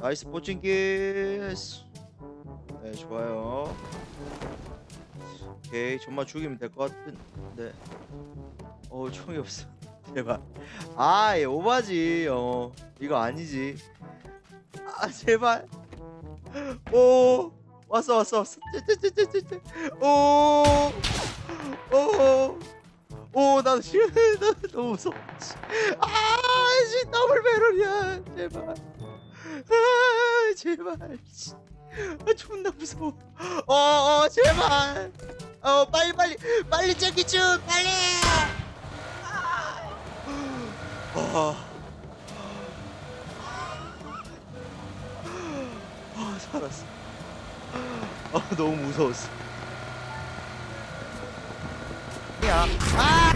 나이스 포칭기 네 좋아요. 오케이 정말 죽이면 될 것 같은데. 어 총이 없어. 제발. 아얘 오바지. 어 이거 아니지. 아 제발. 오 왔어 왔어 왔어. 쯔쯔쯔쯔쯔 오오. 나도 싫어 나 너무 무서워. 아씨 더블 배럴이야. 제발 아 제발. 씨. 아 존나 무서워. 어 어 제발. 어 빨리 빨리 빨리 제기준 빨리. 아, 아 살았어. 아 너무 무서웠어. 야. 아!